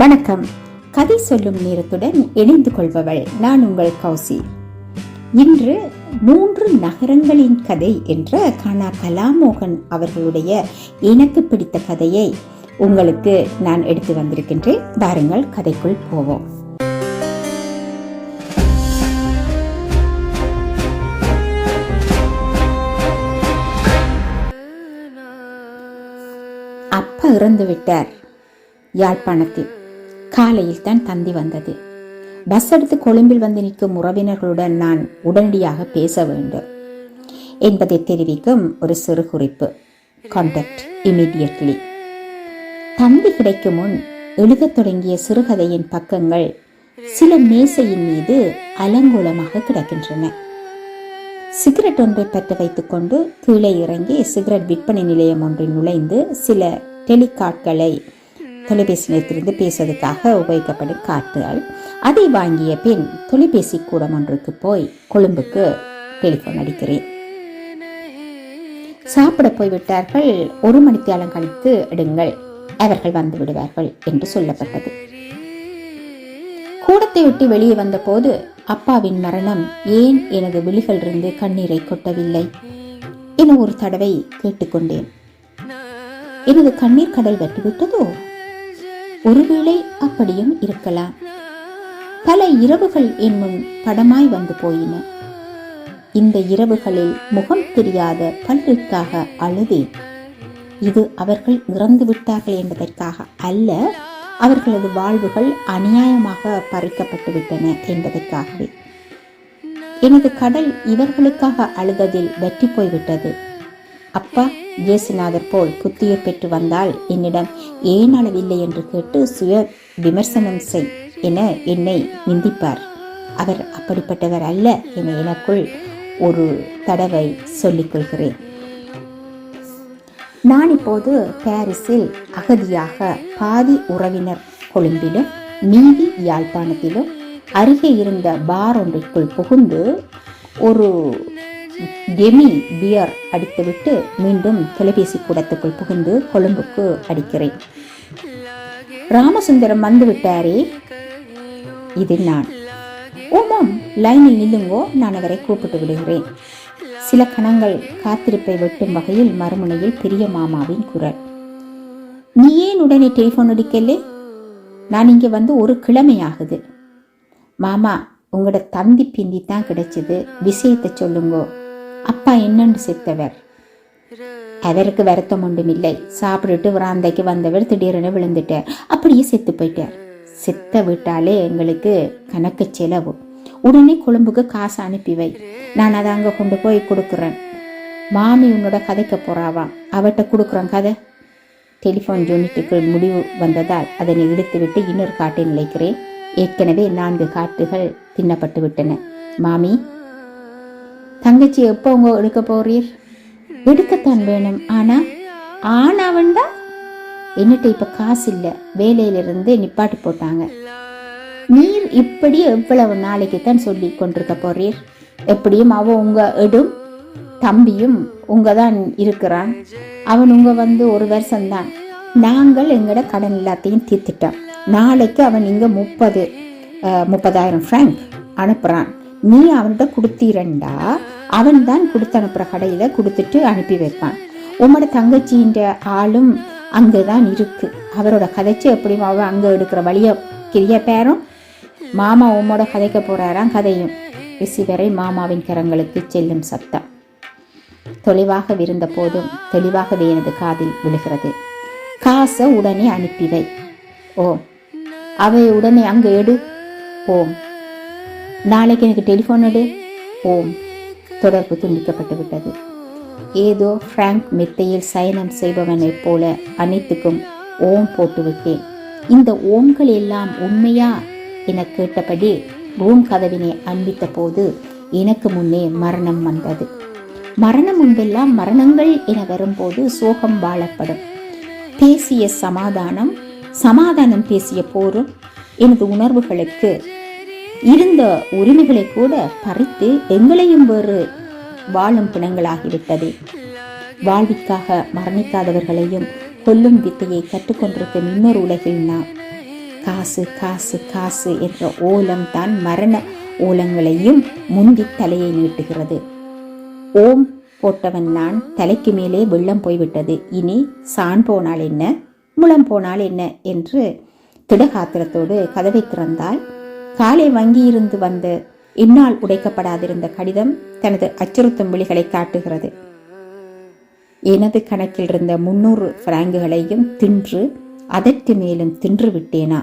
வணக்கம். கதை சொல்லும் நேரத்துடன் இணைந்து கொள்பவள் நான் உங்கள் கௌசி. இன்று மூன்று நகரங்களின் கதை என்ற கனா கலாமோகன் அவர்களுடைய எனக்கு பிடித்த கதையை உங்களுக்கு நான் எடுத்து வந்திருக்கின்றேன். வாருங்கள் கதைக்குள் போவோம். அப்பா இறந்து விட்டார் யாழ்ப்பாணத்தில். காலையில் தான் தந்தி வந்தது. பஸ் எடுத்து கொழும்பில் வந்து நிற்கும் உறவினர்களுடன் நான் உடனடியாக பேச வேண்டும் என்பதை தெரிவிக்கும் ஒரு சிறு குறிப்பு. கான்டாக்ட் இமிடியட்லி தந்தி கிடைக்கும் முன் எழுதத் தொடங்கிய சிறுகதையின் பக்கங்கள் சில மேசையின் மீது அலங்கோலமாக கிடக்கின்றன. சிகரெட் ஒன்றை பற்ற வைத்துக்கொண்டு கீழே இறங்கி சிகரெட் விற்பனை நிலையம் ஒன்றில் நுழைந்து சில டெலிகாட்களை தொலைபேசி நிலையத்திலிருந்து பேசுவதற்காக உபயோகிக்கப்படும் காட்டுகள் அதை வாங்கிய பின் தொலைபேசி கூடம் ஒன்றுக்கு போய் கொழும்புக்கு டெலிஃபோன் அடிக்கிறேன். சாப்பிட போய்விட்டார்கள். ஒரு மணித்தியாலம் கழித்து எடுங்கள். அவர்கள் வந்து விடுவார்கள் என்று சொல்லப்பட்டது. கூடத்தை விட்டு வெளியே வந்தபோது அப்பாவின் மரணம் ஏன் எனது விழிகளிலிருந்து கண்ணீரை கொட்டவில்லை என ஒரு தடவை கேட்டுக்கொண்டேன். எனது கண்ணீர் கடல் வெட்டிவிட்டதோ? ஒருவேளை அப்படியும் இருக்கலாம். பல இரவுகள் என்னும் படமாய் வந்து போயின. இந்த இரவுகளில் முகம் தெரியாத பலருக்காக அழுதேன். இது அவர்கள் இறந்து விட்டார்கள் என்பதற்காக அல்ல அவர்களது வாழ்வுகள் அநியாயமாக பறிக்கப்பட்டு விட்டன என்பதற்காகவே. எனது கடல் இவர்களுக்காக அழுததில் வெற்றி போய்விட்டது. அப்பா இயேசுநாதர் போல் புத்தியை பெற்று வந்தால் என்னிடம் ஏன் அளவில்லை என்று கேட்டு சுய விமர்சனம் செய் என என்னை நிந்திப்பார். அவர் அப்படிப்பட்டவர் அல்ல என எனக்குள் ஒரு தடவை சொல்லிக் கொள்கிறேன். நான் இப்போது பாரிஸில் அகதியாக பாதி உறவினர் கொழும்பிலும் மீதி யாழ்ப்பாணத்திலும் அருகே இருந்த பார் ஒன்றிற்குள் புகுந்து ஒரு டெமி பியர் அடித்துவிட்டு மீண்டும் தொலைபேசி கூடத்துக்குள் புகுந்து கொழும்புக்கு அடிக்கிறேன். ராமசுந்தரம் வந்து விட்டாரே இது நான். ஓமாம் லைனில் நில்லுங்கோ நான் அவரை கூப்பிட்டு விடுகிறேன். சில கணங்கள் காத்திருப்பை வெட்டும் வகையில் மறுமுனையில் பெரிய மாமாவின் குரல். நீ ஏன் உடனே டெலிஃபோன் அடிக்கலே நான் இங்கே வந்து ஒரு கிழமை ஆகுது மாமா உங்களோட தந்தி பிந்தி தான் கிடைச்சது. விஷயத்தை சொல்லுங்கோ. அப்பா என்னண்டு செத்தவர்? அவருக்கு வருத்தம் ஒன்றும் இல்லை சாப்பிட்டுட்டு வராந்தைக்கு வந்தவர் திடீரென விழுந்துட்டார். அப்படியே செத்து போயிட்டார். செத்த விட்டாலே எங்களுக்கு கணக்கு செலவு. உடனே கொழும்புக்கு காசு அனுப்பி வை. நான் அதை அங்கே கொண்டு போய் கொடுக்குறேன். மாமி உன்னோட கதைக்க போறாவா? அவட்ட கொடுக்குறேன் கதை. டெலிஃபோன் யூனிட்டுக்கு முடிவு வந்ததால் அதனை இழுத்துவிட்டு இன்னொரு காட்டை நிலைக்கிறேன். ஏற்கனவே நான்கு காட்டுகள் தின்னப்பட்டு விட்டன மாமி தங்கச்சி எப்போ உங்க எடுக்க போறீர்? எடுக்கத்தான் வேணும். ஆனா ஆனாவண்டா என்னட்ட இப்ப காசு இல்லை வேலையிலிருந்து நிப்பாட்டி போட்டாங்க. நீர் இப்படி எவ்வளவு நாளைக்கு தான் சொல்லி கொண்டிருக்க போறீர்? எப்படியும் அவ உங்க எடும் தம்பியும் உங்க தான் இருக்கிறான். அவன் உங்க வந்து ஒரு வருஷம்தான். நாங்கள் எங்கட கடன் எல்லாத்தையும் தீர்த்துட்டோம். நாளைக்கு அவன் இங்க முப்பது முப்பதாயிரம் ஃப்ராங்க் அனுப்புறான். நீ அவன்கிட்ட கொடுத்திரண்டா அவன் தான் கொடுத்து அனுப்புகிற கடையில் கொடுத்துட்டு அனுப்பி வைப்பான். உம்மோட தங்கச்சின்ற ஆளும் அங்கே தான் இருக்கு. அவரோட கதைச்சு எப்படியும் அவன் அங்கே எடுக்கிற வழியை கிரிய பேரும் மாமா உம்மோட கதைக்க போகிறாராம் கதையும். ரிசீவரை மாமாவின் கரங்களுக்கு செல்லும் சத்தம். தொலைவாக விருந்த போதும் தெளிவாகவே எனது காதில் விழுகிறது. காசை உடனே அனுப்பி வை. ஓ அவை உடனே அங்கே எடு. போம். நாளைக்கு எனக்கு டெலிஃபோன் எடு. ஓம். தொடர்பு துண்டிக்கப்பட்டு விட்டது. ஏதோ ஃப்ராங்க் மெத்தையில் சயனம் செய்பவனைப் போல அனைத்துக்கும் ஓம் போட்டுவிட்டேன். இந்த ஓம்கள் எல்லாம் உண்மையா? என கேட்டபடி ரூம் கதவினை அன்பித்த போது எனக்கு முன்னே மரணம் வந்தது. மரணம் முன்பெல்லாம் மரணங்கள் என வரும்போது சோகம் வாழப்படும். பேசிய சமாதானம் சமாதானம் பேசிய போரும் எனது உணர்வுகளுக்கு இருந்த உரிமைகளை கூட பறித்து எங்களையும் வேறு வாழும் பிணங்களாகிவிட்டது. வாழ்விற்காக மரணிக்காதவர்களையும் கொல்லும் வித்தையை கற்றுக்கொண்டிருக்கும் இன்னொரு உலகில் நாம். காசு காசு காசு என்ற ஓலம் தான் மரண ஓலங்களையும் முந்தி தலையை நீட்டுகிறது. ஓம் போட்டவன் நான் தலைக்கு மேலே வெள்ளம் போய்விட்டது. இனி சான் போனால் என்ன முளம் போனால் என்ன என்று திடகாத்திரத்தோடு கதவை திறந்தால் காலை வங்கியிருந்து வந்த இந்நாள் உடைக்கப்படாதிருந்த கடிதம் தனது அச்சுறுத்தும் விழிகளை காட்டுகிறது. எனது கணக்கில் இருந்த முன்னூறு பிராங்குகளையும் தின்று அதற்கு மேலும் தின்று விட்டேனா?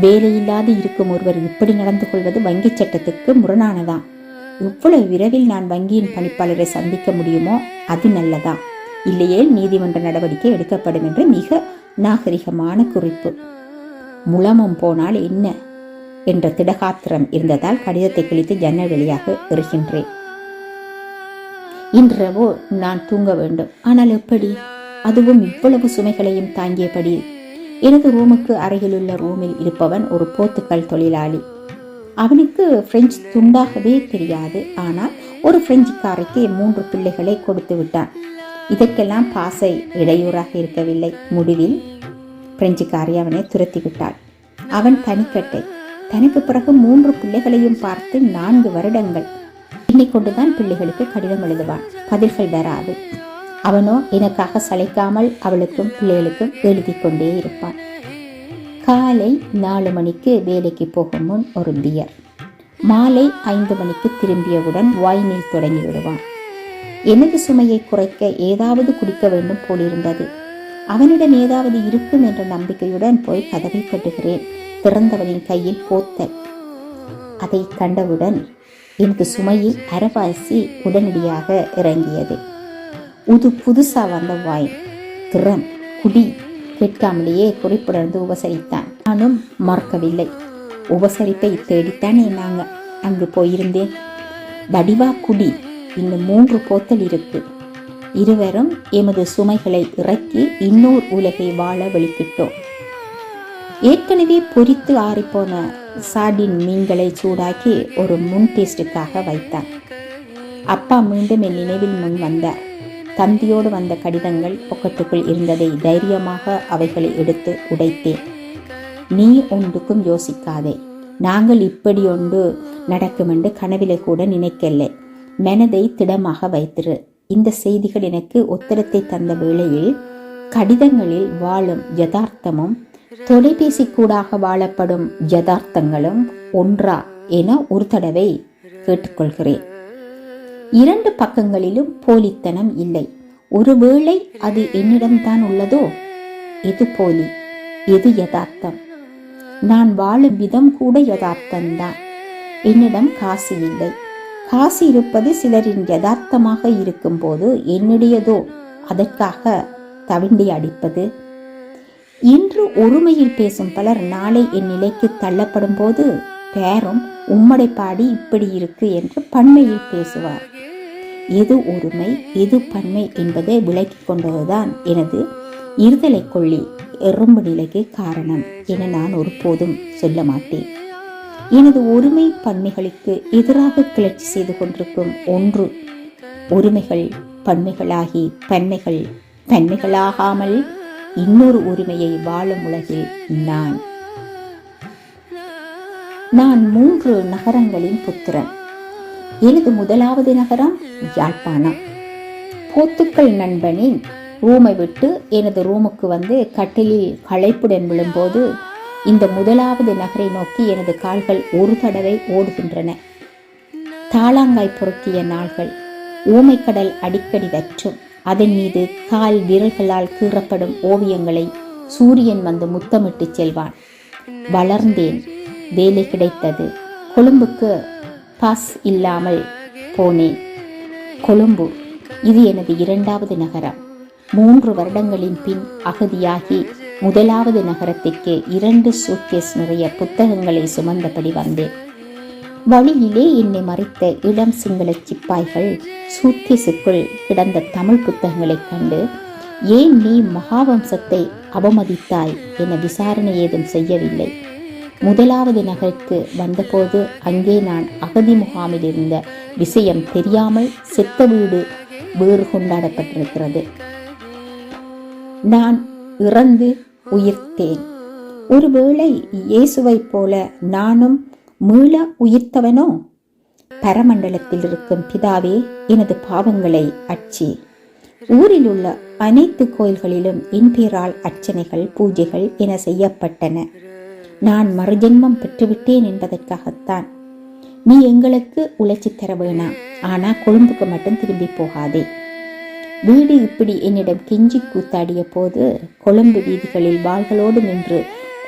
வேலையில்லாது இருக்கும் ஒருவர் இப்படி நடந்து கொள்வது வங்கிச் சட்டத்துக்கு முரணானதாம் எவ்வளவு விரைவில் நான் வங்கியின் பணிப்பாளரை சந்திக்க முடியுமோ? அது நல்லதா? இல்லையே நீதிமன்ற நடவடிக்கை எடுக்கப்படும் என்று மிக நாகரிகமான குறிப்பு. முழமும் போனால் என்ன? என்ற திடகாத்திரம் இருந்ததால் கடிதத்தை கிழித்து ஜன்னல் வழியாக எறுகின்றேன். இன்றவோ நான் தூங்க வேண்டும். ஆனால் எப்படி? அதுவும் இவ்வளவு சுமைகளையும் தாங்கியபடி. எனது ரூமுக்கு அருகிலுள்ள ரூமில் இருப்பவன் ஒரு போத்துக்கல் தொழிலாளி. அவனுக்கு பிரெஞ்சு துண்டாகவே தெரியாது. ஆனால் ஒரு பிரெஞ்சுக்காரைக்கு மூன்று பிள்ளைகளை கொடுத்து விட்டான். இதற்கெல்லாம் பாசை இடையூறாக இருக்கவில்லை. முடிவில் பிரெஞ்சுக்காரி அவனை துரத்தி விட்டாள் அவன் தனிக்கட்டை தனக்கு பிறகு மூன்று பிள்ளைகளையும் பார்த்து நான்கு வருடங்கள். எண்ணிக்கொண்டுதான் பிள்ளைகளுக்கு கடிதம் எழுதுவான். பதில்கள் வராது. அவனோ எனக்காக சளைக்காமல் அவளுக்கும் பிள்ளைகளுக்கும் எழுதி கொண்டே இருப்பான். காலை நாலு மணிக்கு வேலைக்கு போகும் முன் ஒரு பியர் மாலை ஐந்து மணிக்கு திரும்பியவுடன் வாய்நீர் தொடங்கி விடுவான். எனது சுமையை குறைக்க ஏதாவது குடிக்க வேண்டும் போலிருந்தது. அவனிடம் ஏதாவது இருக்கும் என்ற நம்பிக்கையுடன் போய் கதவை கட்டுகிறேன். திறந்தவனின் கையில் போத்தல் அதை கண்டவுடன் எனக்கு சுமையில் அரவாசி உடனடியாக இறங்கியது. உது புதுசா வந்த வாய் திறம் குடி கேட்காமலேயே குறிப்பிடர்ந்து உபசரித்தான். நானும் மறக்கவில்லை. உபசரிப்பை தேடித்தானே நாங்கள் அங்கு போயிருந்தேன். வடிவா குடி இன்னும் மூன்று போத்தல் இருக்குது இருவரும் எமது சுமைகளை இறக்கி இன்னொரு உலகை வாழ வெளிக்கிட்டோம் ஏற்கனவே பொரித்து ஆறிப்போன சாடின் மீன்களை சூடாக்கி ஒரு முன் டேஸ்டுக்காக வைத்தான். அப்பா மீண்டும் என் நினைவில் முன் வந்தார் தந்தியோடு வந்த கடிதங்கள் பொக்கத்துக்குள் இருந்ததை தைரியமாக அவைகளை எடுத்து உடைத்தேன். நீ ஒன்றுக்கும் யோசிக்காதே. நாங்கள் இப்படி ஒன்று நடக்குமென்று கனவிலே கூட நினைக்கலை மனதை திடமாக வைத்திரு. இந்த செய்திகள் எனக்கு உத்தரத்தை தந்த வேளையில் கடிதங்களில் வாழும் யதார்த்தமும் தொலைபேசி கூடாக வாழப்படும் யதார்த்தங்களும் ஒன்றா என ஒரு தடவை கேட்டுக்கொள்கிறேன். இரண்டு பக்கங்களிலும் போலித்தனம் இல்லை. ஒருவேளை அது என்னிடம்தான் உள்ளதோ? எது போலி? எது யதார்த்தம்? நான் வாழும் விதம் கூட யதார்த்தம்தான். என்னிடம் காசு இல்லை. காசு இருப்பது சிலரின் யதார்த்தமாக இருக்கும்போது என்னுடையதோ? அதற்காக தவிண்டி அடிப்பது? இன்று ஒருமையில் பேசும் பலர் நாளை என் நிலைக்கு தள்ளப்படும் போது பேரும் உம்மடை பாடி இப்படி இருக்கு என்று பன்மையில் பேசுவார். எது ஒருமை எது பன்மை என்பதை விளக்கி கொண்டதுதான் எனது இருதலை கொள்ளி எறும்பு நிலைக்கு காரணம் என நான் ஒருபோதும் சொல்ல மாட்டேன். எனது ஒருமை பன்மைகளுக்கு எதிராக கிளர்ச்சி செய்து கொண்டிருக்கும் ஒன்று. ஒருமைகள் பன்மைகளாகி பன்மைகள் பன்மைகளாகாமல் இன்னொரு உரிமையை வாழும் உலகில் நான். நான் மூன்று நகரங்களின் புத்திரன். எனது முதலாவது நகரம் யாழ்ப்பாணம். போத்துக்கள் நண்பனின் ரூமை விட்டு எனது ரூமுக்கு வந்து கட்டிலில் களைப்புடன் விழும்போது இந்த முதலாவது நகரை நோக்கி எனது கால்கள் ஒரு தடவை ஓடுகின்றன. தாளாங்காய் பொருத்திய நாள்கள். ஊமைக்கடல் அடிக்கடி வற்றும். அதன் மீது கால் விரல்களால் கீறப்படும் ஓவியங்களை சூரியன் வந்து முத்தமிட்டு செல்வான். வளர்ந்தேன். வேலை கிடைத்தது. கொழும்புக்கு பாஸ் இல்லாமல் போனேன். கொழும்பு. இது எனது இரண்டாவது நகரம். மூன்று வருடங்களின் பின் அகதியாகி முதலாவது நகரத்திற்கு இரண்டு சூட்கேஸ் நிறைய புத்தகங்களை சுமந்தபடி வந்தேன். வழியிலே என்னை மறைத்த இளம் சிங்கள சிப்பாய்கள் சூட்கேஸுக்குள் கிடந்த தமிழ் புத்தகங்களைக் கண்டு ஏன் நீ மகாவம்சத்தை அவமதித்தாய் என விசாரணை ஏதும் செய்யவில்லை. முதலாவது நகருக்கு வந்தபோது அங்கே நான் அகதி முகாமில் இருந்த விஷயம் தெரியாமல் செத்த வீடு வேறு கொண்டாடப்பட்டிருக்கிறது. நான் இறந்து உயிர்த்தேன். ஒருவேளை இயேசுவைப் போல நானும் மீள உயிர்த்தவனோ? பரமண்டலத்தில் இருக்கும் பிதாவே எனது பாவங்களை அச்சி ஊரில் உள்ள அனைத்து கோயில்களிலும் என் பேரால் அர்ச்சனைகள் பூஜைகள் என செய்யப்பட்டன. நான் மறுஜென்மம் பெற்றுவிட்டேன் என்பதற்காகத்தான். நீ எங்களுக்கு உழைச்சி தர வேணாம். ஆனா கொழும்புக்கு மட்டும் திரும்பி போகாதே. வீடு இப்படி என்னிடம் கெஞ்சி கூத்தாடிய போது கொழும்பு வீதிகளில் வாள்களோடு நின்று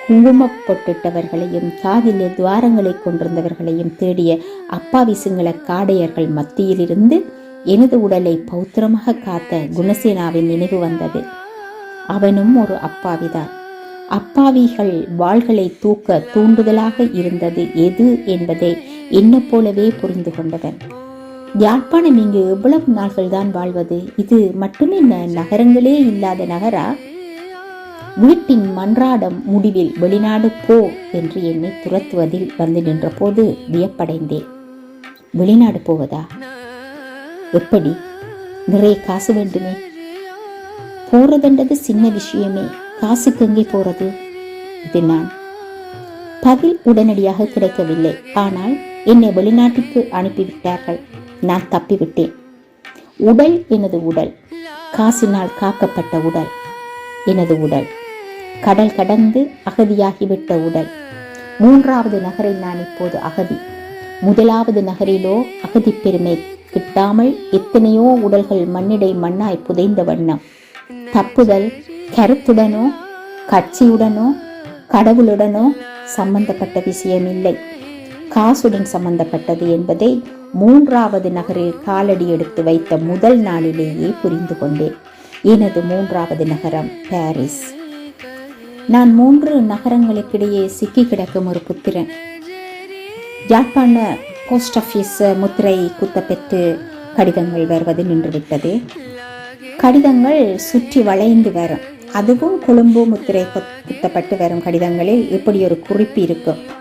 குங்குமப்பட்டுட்டவர்களையும் காதிலே துவாரங்களை கொண்டிருந்தவர்களையும் தேடிய அப்பாவி சிங்கள காடையர்கள் மத்தியிலிருந்து எனது உடலை பௌத்திரமாக காத்த குணசேனாவின் நினைவு வந்தது. அவனும் ஒரு அப்பாவிதான். அப்பாவிகள் வாள்களை தூக்க தூண்டுதலாக இருந்தது எது என்பதை என்ன போலவே புரிந்து கொண்டவன் யாழ்ப்பாணம் இங்கு எவ்வளவு நாள்கள் தான் வாழ்வது? இது மட்டுமென்ன நகரங்களே இல்லாத நகரா? வீட்டின் மன்றாடம் முடிவில் வெளிநாடு போ என்று என்னை துரத்துவதில் வந்து நின்றபோது வியப்படைந்தேன். வெளிநாடு போவதா? எப்படி? நிறைய காசு வேண்டுமே. போறதுன்றது சின்ன விஷயமே. காசுக்கு எங்கே போறது? இது நான். பதில் உடனடியாக கிடைக்கவில்லை. ஆனால் என்னை வெளிநாட்டுக்கு அனுப்பிவிட்டார்கள். நான் தப்பிவிட்டேன். உடல் எனது உடல். காசினால் காக்கப்பட்ட உடல் எனது உடல். கடல் கடந்து அகதியாகிவிட்ட உடல். மூன்றாவது நகரில் நான் இப்போது அகதி. முதலாவது நகரிலோ அகதி பெருமை கிட்டாமல் எத்தனையோ உடல்கள் மண்ணிடை மண்ணாய் புதைந்த வண்ணம். தப்புதல் கருத்துடனோ கட்சியுடனோ கடவுளுடனோ சம்பந்தப்பட்ட விஷயம் இல்லை காசுடன் சம்பந்தப்பட்டது என்பதை மூன்றாவது நகரில் காலடி எடுத்து வைத்த முதல் நாளிலேயே புரிந்து கொண்டேன். எனது மூன்றாவது நகரம் பாரிஸ். நான் மூன்று நகரங்களுக்கிடையே சிக்கி கிடக்கும் ஒரு புத்திரன். யாழ்ப்பாண போஸ்ட் ஆஃபீஸ் முத்திரை குத்தப்பெற்று கடிதங்கள் வருவது நின்றுவிட்டது. கடிதங்கள் சுற்றி வளைந்து வரும். அதுவும் கொழும்பு முத்திரை குத்தப்பட்டு வரும் கடிதங்களில் இப்படி ஒரு குறிப்பு இருக்கும்.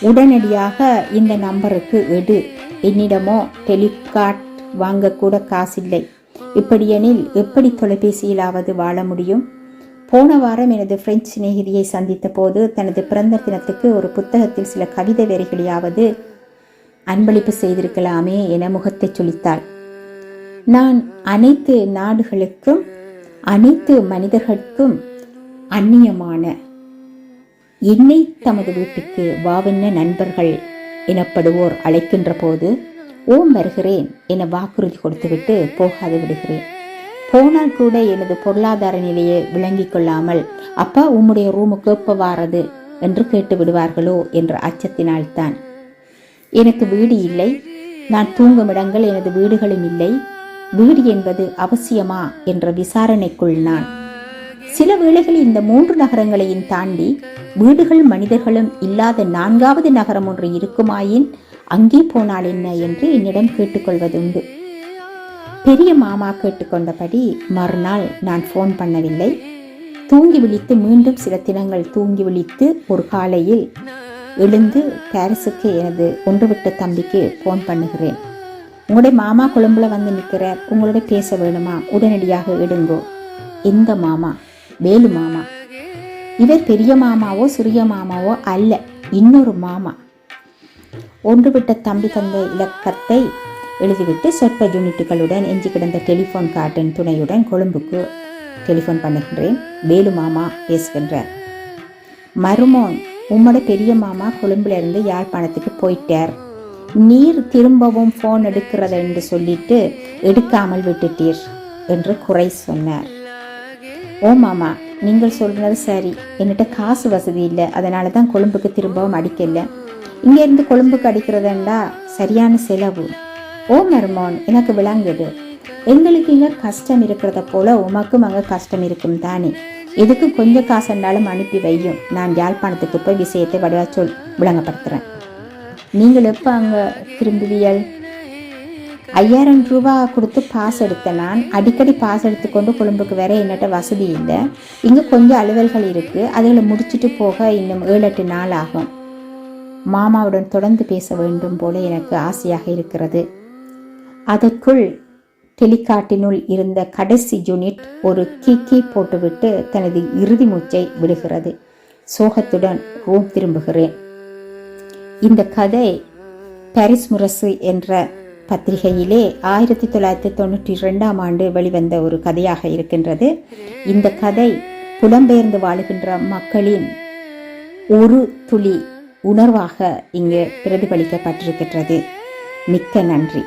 உடனடியாக இந்த நம்பருக்கு எடு. என்னிடமோ டெலிகார்ட் வாங்கக்கூட காசில்லை. இப்படியெனில் எப்படி தொலைபேசியிலாவது வாழ முடியும்? போன வாரம் எனது பிரெஞ்சு சிநேகிதியை சந்தித்த போது தனது பிறந்த தினத்துக்கு ஒரு புத்தகத்தில் சில கவிதை வரிகளையாவது அன்பளிப்பு செய்திருக்கலாமே என முகத்தை சுளித்தாள் நான் அனைத்து நாடுகளுக்கும் அனைத்து மனிதர்களுக்கும் அந்நியமான என்னை தமது வீட்டுக்கு வாவென்ன நண்பர்கள் எனப்படுவோர் அழைக்கின்ற போது ஓம் வருகிறேன் என வாக்குறுதி கொடுத்துவிட்டு போகாது விடுகிறேன். போனால் கூட எனது பொருளாதார நிலையை விளங்கிக் கொள்ளாமல் அப்பா உம்முடைய ரூமுக்கு எப்போ வாரது என்று கேட்டு விடுவார்களோ என்ற அச்சத்தினால்தான். எனக்கு வீடு இல்லை. நான் தூங்கும் இடங்கள் எனது வீடுகளும் இல்லை. வீடு என்பது அவசியமா? என்ற விசாரணைக்குள் நான் சில வேளைகளில் இந்த மூன்று நகரங்களையும் தாண்டி வீடுகள் மனிதர்களும் இல்லாத நான்காவது நகரம் ஒன்று இருக்குமாயின் அங்கே போனால் என்ன என்று என்னிடம் கேட்டுக்கொள்வதுண்டு. பெரிய மாமா கேட்டுக்கொண்டபடி மறுநாள் நான் ஃபோன் பண்ணவில்லை. தூங்கி விழித்து மீண்டும் சில தினங்கள் தூங்கி விழித்து ஒரு காலையில் எழுந்து பாரிஸுக்கு எனது ஒன்றுவிட்ட தம்பிக்கு ஃபோன் பண்ணுகிறேன். உங்களுடைய மாமா கொழும்புல வந்து நிற்கிறார். உங்களோட பேச வேணுமா? உடனடியாக எடுங்கோ. எந்த மாமா? வேலு மாமா. இவர் பெரிய மாமாவோ சிறிய மாமாவோ அல்ல இன்னொரு மாமா. ஒன்றுவிட்ட தம்பி தந்த இலக்கத்தை எழுதிவிட்டு சொற்ப யூனிட்டுகளுடன் எஞ்சி கிடந்த டெலிஃபோன் கார்டின் துணையுடன் கொழும்புக்கு டெலிஃபோன் பண்ணுகின்றேன். வேலு மாமா பேசுகின்றார். மருமோன் உம்மோட பெரிய மாமா கொழும்புலேருந்து யாழ்ப்பாணத்துக்கு போயிட்டார். நீர் திரும்பவும் ஃபோன் எடுக்கிறது என்று சொல்லிட்டு எடுக்காமல் விட்டுட்டீர் என்று குறை சொன்னார். ஓ மாமா நீங்கள் சொல்கிறது சரி. என்கிட்ட காசு வசதி இல்லை அதனால தான் கொழும்புக்கு திரும்பவும் அடிக்கல. இங்கேருந்து கொழும்புக்கு அடிக்கிறதுண்டா? சரியான செலவு. ஓ மர்மோன் எனக்கு விளங்குது. எங்களுக்கு இங்கே கஷ்டம் இருக்கிறத போல உமக்கும் அங்கே கஷ்டம் இருக்கும் தானே. எதுக்கு கொஞ்சம் காசுண்டாலும் அனுப்பி வையும். நான் யாழ்ப்பாணத்துக்கு போய் விஷயத்தை வடிவா சொல் விளங்கப்படுத்துகிறேன் நீங்கள் எப்போ அங்கே திரும்புவியல் ஐயாயிரம் ரூபா கொடுத்து பாஸ் எடுத்தேன் நான். அடிக்கடி பாஸ் எடுத்துக்கொண்டு கொழும்புக்கு வேற என்னட்ட வசதி இல்லை. இங்கே கொஞ்சம் அலுவல்கள் இருக்குது அதில் முடிச்சுட்டு போக இன்னும் ஏழு எட்டு நாள் ஆகும். மாமாவுடன் தொடர்ந்து பேச வேண்டும் போல எனக்கு ஆசையாக இருக்கிறது. அதற்குள் டெலிகாட்டினுள் இருந்த கடைசி யூனிட் ஒரு கீக்கி போட்டுவிட்டு தனது இறுதி மூச்சை விடுகிறது. சோகத்துடன் ரூம் திரும்புகிறேன். இந்த கதை பாரிஸ் முரசு என்ற பத்திரிகையிலே ஆயிரத்தி தொள்ளாயிரத்தி தொண்ணூற்றி ரெண்டாம் ஆண்டு வெளிவந்த ஒரு கதையாக இருக்கின்றது. இந்த கதை புலம்பெயர்ந்து வாழுகின்ற மக்களின் ஒரு துளி உணர்வாக இங்கு பிரதிபலிக்கப்பட்டிருக்கின்றது. மிக்க நன்றி.